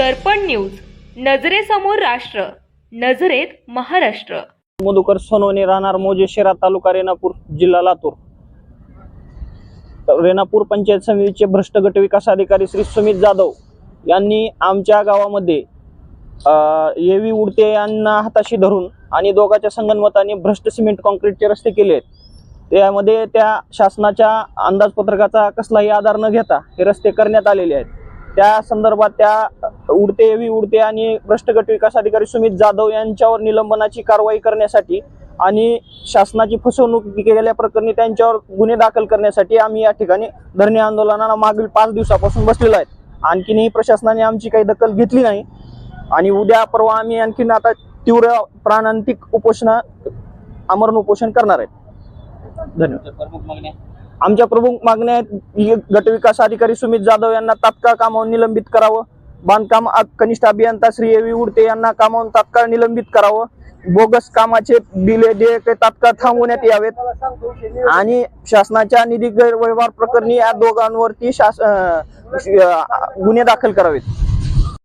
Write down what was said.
दर्पण news नजरेसमोर राष्ट्र नजरेत महाराष्ट्र. मधुकर सोनवणे राहणार मोजे शेरा तालुका रेणापूर जिल्हा लातूर. रेणापूर पंचायत समितीचे भ्रष्ट गट विकास अधिकारी श्री सुमित जाधव यांनी आमच्या गावामध्ये येवी उडते यांना हाताशी धरून आणि दोघांच्या संगनमताने भ्रष्ट सिमेंट कॉन्क्रीटचे रस्ते केले आहेत. त्यामध्ये त्या शासनाच्या अंदाजपत्रकाचा कसलाही आधार न घेता हे रस्ते करण्यात आलेले आहेत. त्या संदर्भात त्या उडते येवी उडते आणि भ्रष्ट गट विकास अधिकारी सुमित जाधव यांच्यावर निलंबनाची कारवाई करण्यासाठी आणि शासनाची फसवणूक केलेल्या प्रकरणी त्यांच्यावर गुन्हे दाखल करण्यासाठी आम्ही या ठिकाणी धरणे आंदोलनाला मागील पाच दिवसापासून बसलेलो आहेत. आणखीनही प्रशासनाने आमची काही दखल घेतली नाही. आणि उद्या परवा आम्ही आणखीन आता तीव्र प्राणांतिक उपोषण आमरण उपोषण करणार आहेत. धन्यवाद. आमच्या प्रमुख मागण्या आहेत गटविकास अधिकारी सुमित जाधव यांना तात्काळ कामावर निलंबित करावं. बांधकाम कनिष्ठ अभियंता श्री एवी उडते यांना कामावून तात्काळ निलंबित करावं. बोगस कामाचे दिले देयके तात्काळ थांबवण्यात यावेत. आणि शासनाच्या निधी गैरव्यवहार प्रकरणी या दोघांवरती शास गुन्हे दाखल करावेत.